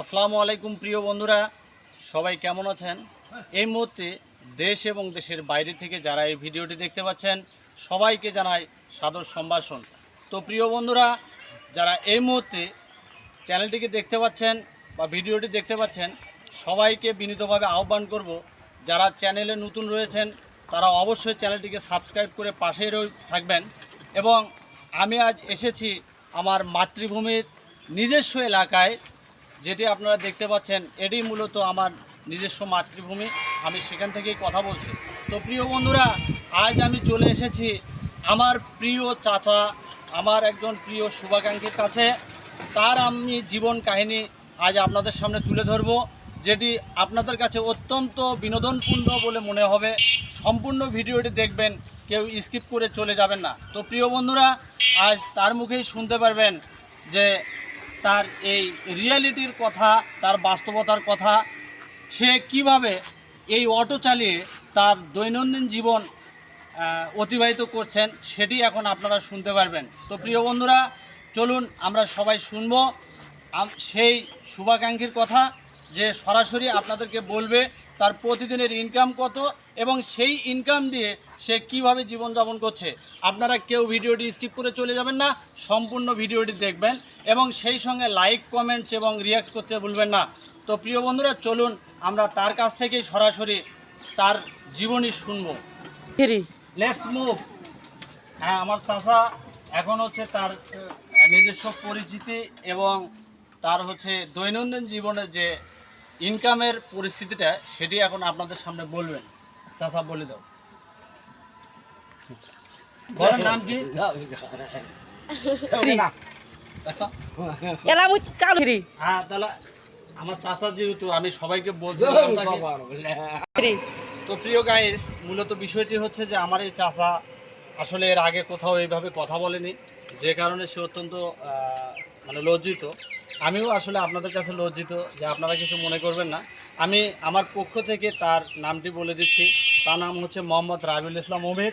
আসসালামু আলাইকুম প্রিয় বন্ধুরা, সবাই কেমন আছেন? এই মুহূর্তে দেশ এবং দেশের বাইরে থেকে যারা এই ভিডিওটি দেখতে পাচ্ছেন, সবাইকে জানাই সাদর সম্ভাষণ। তো প্রিয় বন্ধুরা, যারা এই মুহূর্তে চ্যানেলটিকে দেখতে পাচ্ছেন বা ভিডিওটি দেখতে পাচ্ছেন, সবাইকে বিনীতভাবে আহ্বান করব, যারা চ্যানেলে নতুন রয়েছেন, তারা অবশ্যই চ্যানেলটিকে সাবস্ক্রাইব করে রয়ে থাকবেন এবং আমি আজ এসেছি আমার মাতৃভূমির নিজস্ব এলাকায় যেটি আপনারা দেখতে পাচ্ছেন এটি মূলত আমার নিজস্ব মাতৃভূমি। আমি সেখান থেকেই কথা বলছি। তো প্রিয় বন্ধুরা, আজ আমি চলে এসেছি আমার প্রিয় চাচা, আমার একজন প্রিয় শুভাকাঙ্ক্ষীর কাছে। তার আমি জীবন কাহিনী আজ আপনাদের সামনে তুলে ধরব, যেটি আপনাদের কাছে অত্যন্ত বিনোদনপূর্ণ বলে মনে হবে। সম্পূর্ণ ভিডিওটি দেখবেন, কেউ স্কিপ করে চলে যাবেন না। তো প্রিয় বন্ধুরা, আজ তার মুখেই শুনতে পারবেন যে তার এই রিয়ালিটির কথা, তার বাস্তবতার কথা, সে কীভাবে এই অটো চালিয়ে তার দৈনন্দিন জীবন অতিবাহিত করছেন সেটি এখন আপনারা শুনতে পারবেন। তো প্রিয় বন্ধুরা, চলুন আমরা সবাই শুনব। সেই শুভাকাঙ্ক্ষীর কথা যে সরাসরি আপনাদেরকে বলবে তার প্রতিদিনের ইনকাম কত এবং সেই ইনকাম দিয়ে সে কীভাবে জীবনযাপন করছে। আপনারা কেউ ভিডিওটি স্কিপ করে চলে যাবেন না সম্পূর্ণ ভিডিওটি দেখবেন এবং সেই সঙ্গে লাইক কমেন্টস এবং রিয়াক্ট করতে ভুলবেন না। তো প্রিয় বন্ধুরা চলুন আমরা তার কাছ থেকেই সরাসরি তার জীবনী শুনব। লেটস মুভ হ্যাঁ আমার চাচা এখন হচ্ছে তার নিজস্ব পরিচিতি এবং তার হচ্ছে দৈনন্দিন জীবনের যে ইনকামের পরিস্থিতিটা সেটি এখন আপনাদের সামনে বলবেন। চাচা বলে দাও। ঘরের নাম কি? হ্যাঁ তাহলে আমার চাচা যেহেতু আমি সবাইকে ফ্রি তো প্রিয় গাইস মূলত বিষয়টি হচ্ছে যে আমার এই চাচা আসলে এর আগে কোথাও এইভাবে কথা বলেনি। যে কারণে সে অত্যন্ত আহ, মানে লজ্জিত। আমিও আসলে আপনাদের কাছে লজ্জিত যে আপনারা কিছু মনে করবেন না। আমি আমার পক্ষ থেকে তার নামটি বলে দিচ্ছি। তার নাম হচ্ছে মোহাম্মদ রাবিউল ইসলাম ওমের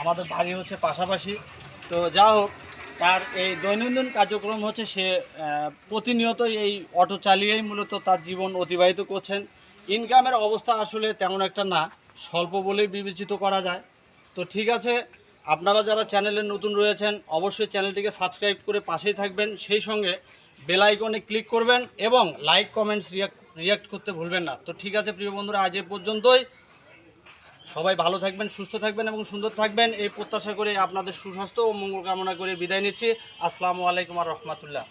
আমাদের বাড়ি হচ্ছে পাশাপাশি। তো যা হোক তার এই দৈনন্দিন কার্যক্রম হচ্ছে সে আহ, প্রতিনিয়তই এই অটো চালিয়েই মূলত তার জীবন অতিবাহিত করছেন। ইনকামের অবস্থা আসলে তেমন একটা না স্বল্প বলেই বিবেচিত করা যায়। তো ঠিক আছে আপনারা যারা চ্যানেলে নতুন রয়েছেন, অবশ্যই চ্যানেলটিকে সাবস্ক্রাইব করে পাশেই থাকবেন। সেই সঙ্গে বেল আইকনে ক্লিক করবেন এবং লাইক, কমেন্টস রিয়াক্ট রিয়াক্ট করতে ভুলবেন না। তো ঠিক আছে, প্রিয় বন্ধুরা, আজ এ পর্যন্তই। সবাই ভালো থাকবেন, সুস্থ থাকবেন এবং সুন্দর থাকবেন। এই প্রত্যাশা করে আপনাদের সুস্বাস্থ্য ও মঙ্গল কামনা করে বিদায় নিচ্ছি। আসসালামু আলাইকুম আর রহমতুল্লাহ।